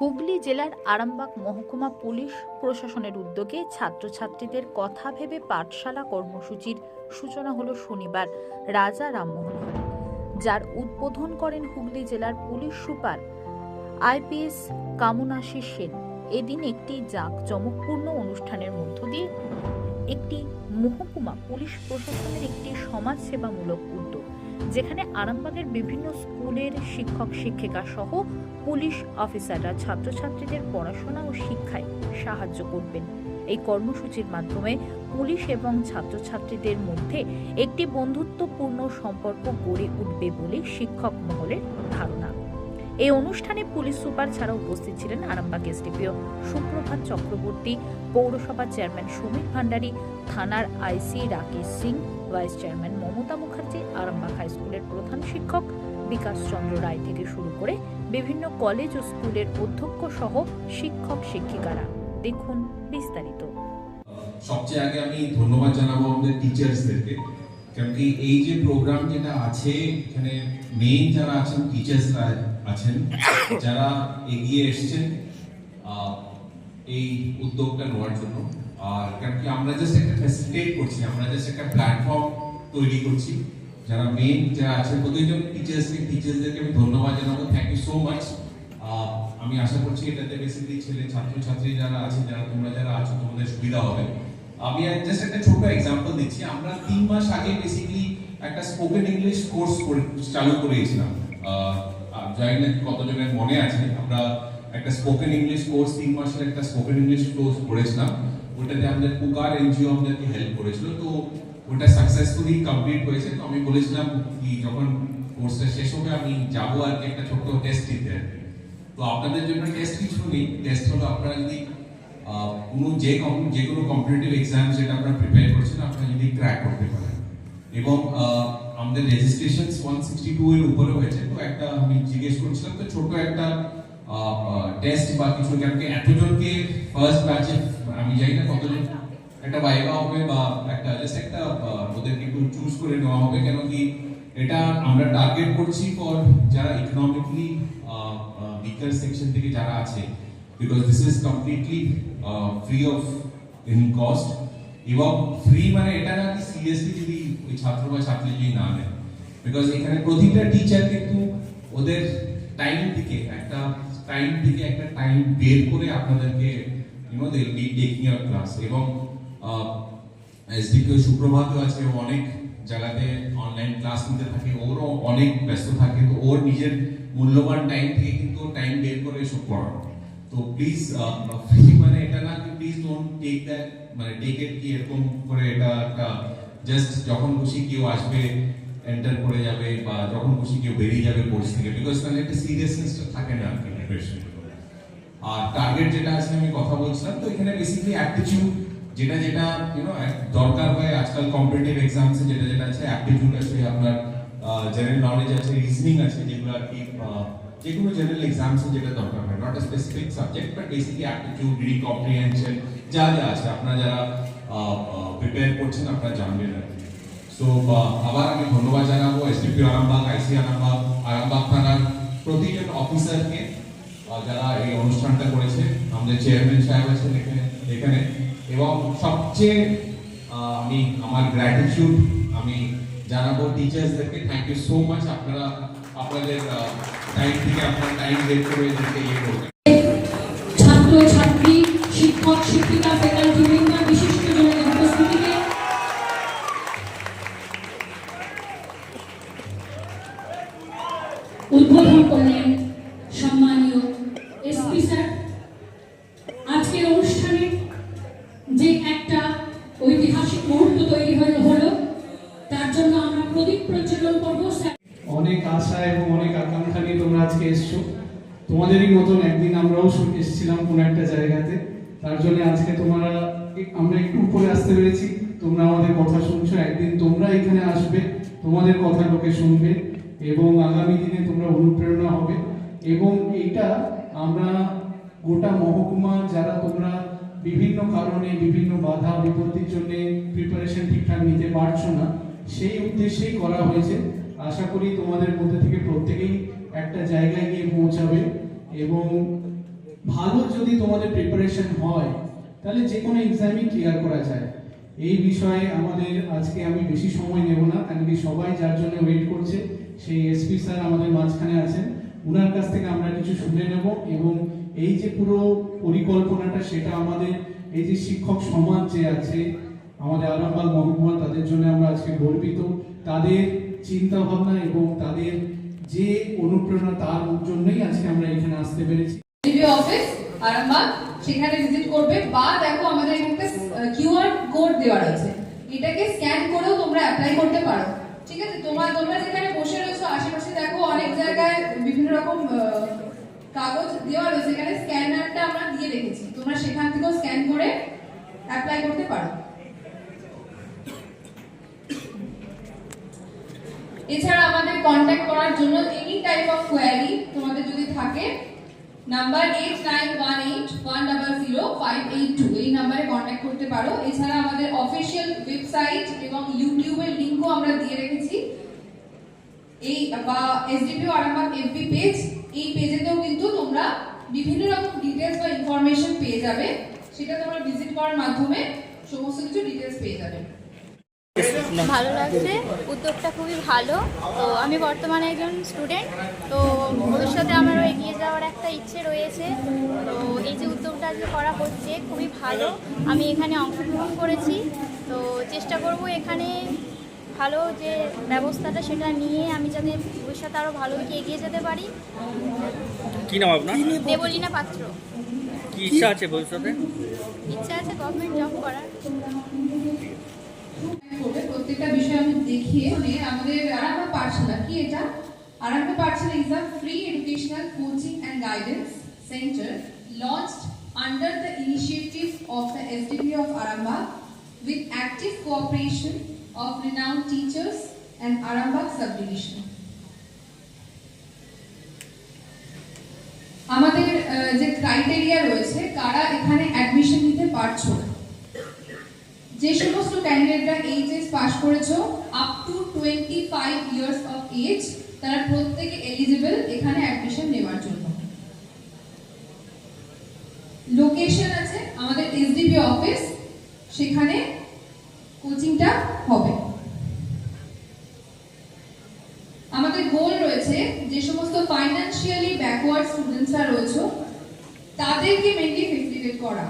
হুগলি জেলার আরামবাগ মহকুমা পুলিশ প্রশাসনের উদ্যোগে ছাত্রছাত্রীদের কথা ভেবে পাঠশালা কর্মসূচির সূচনা হলো শনিবার, রাজা রামমোহন যার উদ্বোধন করেন হুগলি জেলার police super IPS Kamanashis Sen. এদিন একটি জাঁকজমকপূর্ণ অনুষ্ঠানের মধ্য দিয়ে একটি মহকুমা পুলিশ প্রশাসনের একটি সমাজসেবামূলক উদ্যোগ যেখানে আরামবাগের বিভিন্ন স্কুলের শিক্ষক, শিক্ষিকা সহ পুলিশ অফিসাররা ছাত্রছাত্রীদের পড়াশোনা ও শিক্ষায় সাহায্য করবেন। এই কর্মসূচির মাধ্যমে পুলিশ এবং ছাত্রছাত্রীদের মধ্যে একটি বন্ধুত্বপূর্ণ সম্পর্ক গড়ে উঠবে বলে শিক্ষক মহলের ধারণা। এই অনুষ্ঠানে পুলিশ সুপার ছাড়া উপস্থিত ছিলেন আরামবাগ এসডিপিও সুপ্রভাত চক্রবর্তী পৌরসভার চেয়ারম্যান সমীর ভান্ডারী, থানার IC Rakesh Singh vice chairman Mamata Mukherjee, Arambagh high স্কুলের প্রধান শিক্ষক বিকাশ চন্দ্র রায় থেকে শুরু করে বিভিন্ন কলেজ ও স্কুলের অধ্যক্ষ সহ শিক্ষক শিক্ষিকারা। দেখুন বিস্তারিত। সবচেয়ে আগে আমি ধন্যবাদ জানাব আমাদের টিচার্সদেরকে কারণ কি এই যে প্রোগ্রাম যেটা আছে, এখানে মেইন যারা আছেন টিচার্সরা আছেন, যারা এগিয়ে এসেছেন এই উদ্যোগটা নেওয়ার জন্য আর কারণ কি, আমরা জাস্ট একটা ফ্যাসিলিটেট করছি, আমরা জাস্ট একটা প্ল্যাটফর্ম তৈরি করছি। যারা মেইন যারা আছেন প্রতিজন টিচার্সকে টিচার্সদেরকে আমি ধন্যবাদ জানাব। থ্যাংক ইউ সো মাচ আমি আশা করছি এটাতে বেসিক্যালি ছেলে ছাত্রছাত্রী যারা আছে, যারা তোমরা যারা আছো, তোমাদের সুবিধা হবে। আমি জাস্ট একটা ছোট এক্সাম্পল দিচ্ছি। আমরা তিন মাস আগে বেসিক্যালি একটা স্পোকেন ইংলিশ কোর্স চালু করেছিলাম। জানি না কতজনের মনে আছে। আমরা একটা স্পোকেন ইংলিশ কোর্স তিন মাসের একটা স্পোকেন ইংলিশ কোর্স করেছিলাম। ওটাতে আমাদের পুকার এনজিও আমাদেরকে হেল্প করেছিল, তো ওটা সাকসেসফুলি কমপ্লিট হয়েছে। তো আমি বলেছিলাম কি, যখন কোর্সটা শেষ হবে, আমি যাব আর কি একটা ছোট্ট টেস্ট দিতে। তো আপনাদের জন্য টেস্ট কিছু নেই। টেস্ট হলো আপনারা যদি কোনো যে যে কোনো কম্পিটিটিভ এক্সাম যেটা আপনারা প্রিপেয়ার করছেন, আপনারা যদি ক্র্যাক করতে পারেন। এবং আমাদের রেজিস্ট্রেশন ওয়ান সিক্সটি টু এর উপরে হয়েছে। তো একটা আমি জিজ্ঞেস করছিলাম, তো ছোট একটা টেস্ট বা কিছু কেন কি এতজনকে ফার্স্ট ব্যাচে আমি জানি না কতজন একটা বাইবা হবে বা একটা জাস্ট একটা আহ, ওদেরকে একটু চুজ করে নেওয়া হবে কেন কি এটা আমরা টার্গেট করছি ফর যারা ইকোনমিকলি উইকার সেকশন থেকে যারা আছে because this is completely free of any cost এবং ফ্রি মানে এটা না কি সিরিয়াসলি যদি ওই ছাত্র বা ছাত্রী যদি না নেয় বিকজ এখানে প্রতিটা টিচার কিন্তু ওদের টাইম থেকে একটা টাইম থেকে একটা টাইম বের করে আপনাদেরকে you know they be taking year class এবং এসডিপিও সুপ্রভাতও আছে অনেক জায়গাতে অনলাইন ক্লাস নিতে থাকে, ওরও অনেক ব্যস্ত থাকে, তো ওর নিজের মূল্যবান টাইম থেকে কিন্তু টাইম বের করে এসব পড়ানো। তো প্লিজ ফ্রি মানে এটা না কি প্লিজ ডোন্ট টেক দ্যাট মানে টেক ইট কি এরকম করে এটা একটা জাস্ট যখন খুশি কেউ আসবে এন্টার করে যাবে বা যখন খুশি কেউ বেরিয়ে যাবে কোর্স থেকে বিকজ তাহলে একটা সিরিয়াসনেসটা থাকে না আর কি আর টার্গেট যেটা আছে আমি কথা বলছিলাম, তো এখানে বেসিক্যালি অ্যাপটিটিউড যেটা যেটা ইউনো দরকার হয় আজকাল কম্পিটিটিভ এক্সামসে যেটা যেটা আছে অ্যাপটিটিউড আছে, আপনার জেনারেল নলেজ আছে রিজনিং আছে, যেগুলো আর কি যে কোনো জেনারেল এক্সামসে যেটা দরকার হয়। Not a specific subject but basically aptitude reading comprehension যা যা আছে, আপনারা যারা প্রিপেয়ার করছেন, আপনারা জানবেন আর কি। সো আবার আমি ধন্যবাদ জানাব এসডিপি আরামবাগ আইসি আরামবাগ আরামবাগ থানার প্রতিজন অফিসারকে যারা এই অনুষ্ঠানটা করেছে, আমাদের চেয়ারম্যান সাহেব আছেন এখানে এখানে। এবং সবচেয়ে আমি, আমার গ্র্যাটিটিউড আমি জানাব টিচার্সদেরকে থ্যাংক ইউ সো মাচ আপনারা, আপনাদের টাইম থেকে আপনার টাইম বের করে এদেরকে ইয়ে করবেন। ছাত্র ছাত্রী শিক্ষক, শিক্ষিকা ফ্যাকাল্টি বৃন্দ বিশিষ্ট জনের উপস্থিতিতে উদ্বোধন করলেন সম্মানীয় এসপি স্যার আজকের অনুষ্ঠানে যে একটা ঐতিহাসিক মুহূর্ত তৈরি হলো হলো তার জন্য আমরা প্রদীপ প্রজ্বলন করব স্যার অনেক আশা এবং অনেক আকাঙ্ক্ষা নিয়ে তোমরা আজকে এসছো। তোমাদেরই মতন একদিন আমরাও এসেছিলাম কোনো একটা জায়গাতে। তার জন্য আজকে তোমরা আমরা একটু উপরে আসতে পেরেছি। তোমরা আমাদের কথা শুনছো, একদিন তোমরা এখানে আসবে, তোমাদের কথা লোকে শুনবে এবং আগামী দিনে তোমরা অনুপ্রেরণা হবে। এবং এটা আমরা গোটা মহকুমা, যারা তোমরা বিভিন্ন কারণে, বিভিন্ন বাধা বিপত্তির জন্য প্রিপারেশন ঠিকঠাক নিতে পারছ না, সেই উদ্দেশ্যেই করা হয়েছে। আশা করি তোমাদের মধ্যে থেকে প্রত্যেকেই একটা জায়গায় গিয়ে পৌঁছাবে এবং ভালো যদি তোমাদের প্রিপারেশন হয়, তাহলে যে কোনো এক্সামই ক্লিয়ার করা যায়। এই বিষয়ে আমাদের আজকে আমি বেশি সময় নেব না, কারণ কি সবাই যার জন্য ওয়েট করছে, সেই এসপি স্যার আমাদের মাঝখানে আছেন। ওনার কাছ থেকে আমরা কিছু শুনে নেব এবং এই যে পুরো পরিকল্পনাটা, সেটা আমাদের এই যে শিক্ষক সমাজ যে আছে, আমাদের আরামবাগ মহকুমা, তাদের জন্য আমরা আজকে গর্বিত। তাদের চিন্তা ভাবনা এবং তাদের যে অনুপ্রেরণা তার জন্যই আজকে আমরা এখানে আসতে পেরেছি। অফিস আরামবাগ, সেখানে ভিজিট করবে বা দেখো আমাদের এখানে কিউআর কোড দেওয়া রয়েছে। এটাকে স্ক্যান করেও তোমরা অ্যাপ্লাই করতে পারো। ঠিক আছে? তোমার, তোমরা যেখানে বসে রয়েছো, আশেপাশে দেখো অনেক জায়গায় বিভিন্ন রকম কাগজ দেওয়া রয়েছে। এখানে স্ক্যানারটা আমরা দিয়ে রেখেছি। তোমরা সেখান থেকেও স্ক্যান করে অ্যাপ্লাই করতে পারো। এছাড়া আমাদের কন্ট্যাক্ট করার জন্য এনি টাইপ অফ কোয়ারি তোমাদের যদি থাকে number eight nine one eight one double zero five eight two এই নাম্বারে কন্ট্যাক্ট করতে পারো। এছাড়া আমাদের অফিসিয়াল ওয়েবসাইট এবং ইউটিউবের লিঙ্কও আমরা দিয়ে রেখেছি। এই, বা এসডিপিও আরামবাগ এফবি পেজ এই পেজেতেও কিন্তু তোমরা বিভিন্ন রকম ডিটেলস বা ইনফরমেশন পেয়ে যাবে। সেটা তোমরা ভিজিট করার মাধ্যমে সমস্ত কিছু ডিটেলস পেয়ে যাবে। ভালো লাগছে উদ্যোগটা খুবই ভালো। তো আমি বর্তমানে একজন স্টুডেন্ট তো ভবিষ্যতে আমারও এগিয়ে যাওয়ার একটা ইচ্ছে রয়েছে। তো এই যে উদ্যোগটা আজকে করা হচ্ছে খুবই ভালো। আমি এখানে অংশগ্রহণ করেছি। তো চেষ্টা করব এখানে ভালো যে ব্যবস্থাটা সেটা নিয়ে আমি যাতে ভবিষ্যতে আরও ভালো দিকে এগিয়ে যেতে পারি। কি নাম আপনার? দেবলীনা পাত্র। কি ইচ্ছা আছে ভবিষ্যতে? ইচ্ছা আছে গভর্নমেন্ট জব করার। প্রত্যেকটা বিষয় আমি দেখিয়ে মানে আমাদের আরামবাগ পাঠশালা কি এটা Arambagh Pathshala is a free educational coaching and guidance centre launched under the initiative of the SDP of Arambag with active cooperation of renowned teachers and Arambag subdivision. আমাদের আহ, যে ক্রাইটেরিয়া রয়েছে কারা এখানে অ্যাডমিশন নিতে পারছ যে সমস্ত ক্যান্ডিডেটরা এইচএস পাস করেছ up to twenty five years of age তারা প্রত্যেকে এলিজিবল এখানে অ্যাডমিশন নেওয়ার জন্য। লোকেশন আছে আমাদের এসডিপি অফিস সেখানে কোচিংটা হবে। আমাদের গোল রয়েছে যে সমস্ত ফাইন্যান্সিয়ালি ব্যাকওয়ার্ড স্টুডেন্টসরা রয়েছে, তাদেরকে মেনলি ফেসিলিটেট করা।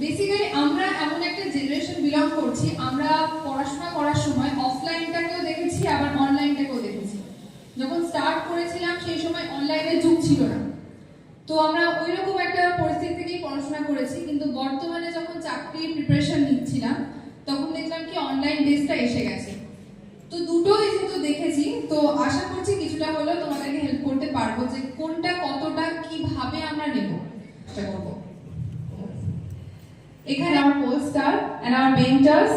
বেসিক্যালি আমরা এমন একটা জেনারেশন বিলং করছি, আমরা পড়াশোনা করার সময় অফলাইনটাকেও দেখেছি, আবার অনলাইনটাকেও দেখেছি। যখন স্টার্ট করেছিলাম, সেই সময় অনলাইনের যুগ ছিল না। তো আমরা ওই রকম একটা পরিস্থিতি থেকেই পড়াশোনা করেছি, কিন্তু বর্তমানে যখন চাকরির প্রিপারেশন নিচ্ছিলাম, তখন দেখলাম কি অনলাইন বেসটা এসে গেছে। তো দুটোই যেহেতু দেখেছি, তো আশা করছি কিছুটা হলেও তোমাদেরকে হেল্প করতে পারব যে কোনটা কতটা, কীভাবে আমরা নেব। চেষ্টা করব। এখানে our poll star and our mentors